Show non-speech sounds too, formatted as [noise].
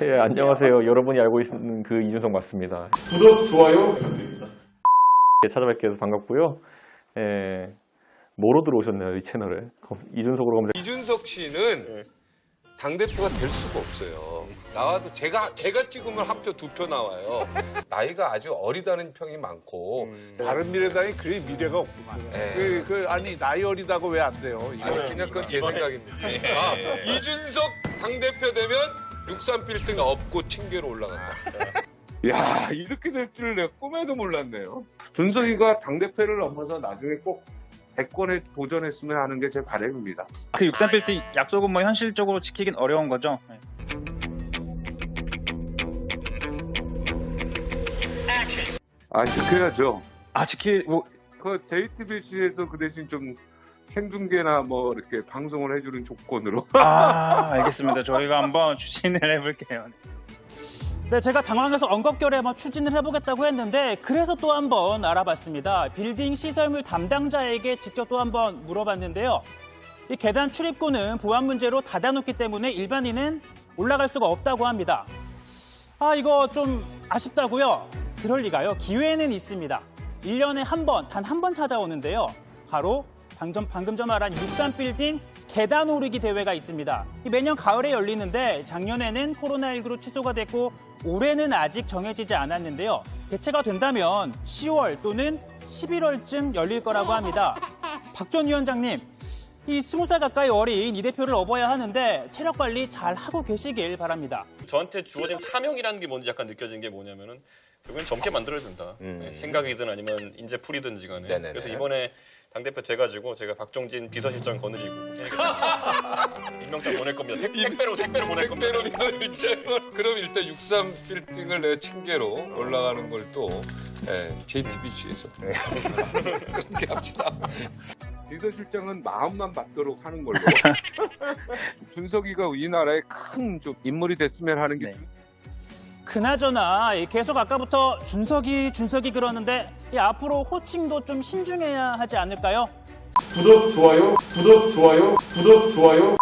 네, 안녕하세요. 여러분이 알고 있는 그 이준석 맞습니다. 구독, 좋아요 부탁드립니다. 네, 찾아뵙게 해서 반갑고요. 예, 뭐로 들어오셨나요, 이 채널에? 검- 이준석으로 검색. 이준석 씨는 당대표가 될 수가 없어요. 나와도 제가, 제가 찍으면 한 표, 두 표 나와요. 나이가 아주 어리다는 평이 많고. 다른 미래당이 그리 미래가 없구만. 네. 그, 그, 아니, 나이 어리다고 왜 안 돼요? 이거. 아니, 그냥 그건 제 생각입니다. 아, 이준석 당대표 되면 63 빌딩 업고 층계로 올라간다. [laughs] 야 이렇게 될 줄 내가 꿈에도 몰랐네요. 준석이가 당대표를 넘어서 나중에 꼭 대권에 도전했으면 하는 게 제 바람입니다. 그 63 빌딩 약속은 뭐 현실적으로 지키긴 어려운 거죠. 네. 아 지켜야죠. 아 지킬 뭐그 JTBC에서 그 대신 좀 생중계나 뭐 이렇게 방송을 해주는 조건으로 아, [laughs] 알겠습니다. 저희가 한번 추진을 해볼게요. 네, 제가 당황해서 언급결에 한번 추진을 해보겠다고 했는데 그래서 또 한번 알아봤습니다. 빌딩 시설물 담당자에게 직접 또 한번 물어봤는데요. 이 계단 출입구는 보안 문제로 닫아놓기 때문에 일반인은 올라갈 수가 없다고 합니다. 아, 이거 좀 아쉽다고요? 그럴 리가요. 기회는 있습니다. 1년에 한 번, 단 한 번 찾아오는데요. 바로 방금, 방금 전 말한 63빌딩 계단 오르기 대회가 있습니다. 이 매년 가을에 열리는데 작년에는 코로나19로 취소가 됐고 올해는 아직 정해지지 않았는데요. 개최가 된다면 10월 또는 11월쯤 열릴 거라고 합니다. [laughs] 박 전 위원장님, 이 20살 가까이 어린 이 대표를 업어야 하는데 체력 관리 잘 하고 계시길 바랍니다. 저한테 주어진 사명이라는 게 뭔지 약간 느껴진 게 뭐냐면은 결국엔 젊게 만들어야 된다. 네, 생각이든 아니면 인재 풀이든지 간에. 네네네. 그래서 이번에 당대표 돼가지고 제가 박종진 비서실장 거느리고 [laughs] 임명장 보낼 겁니다. 택, 택배로, 택배로 보낼 겁니다. 택배로 비서실장을 그럼 일단 63 빌딩을 내가 층계로 올라가는 걸 또 JTBC에서 [laughs] 그렇게 합시다. 비서실장은 마음만 받도록 하는 걸로. [laughs] 준석이가 이 나라의 큰 좀 인물이 됐으면 하는 게 네. 그나저나 이 계속 아까부터 준석이 준석이 그러는데 이 앞으로 호칭도 좀 신중해야 하지 않을까요? 구독, 좋아요, 구독, 좋아요, 구독, 좋아요.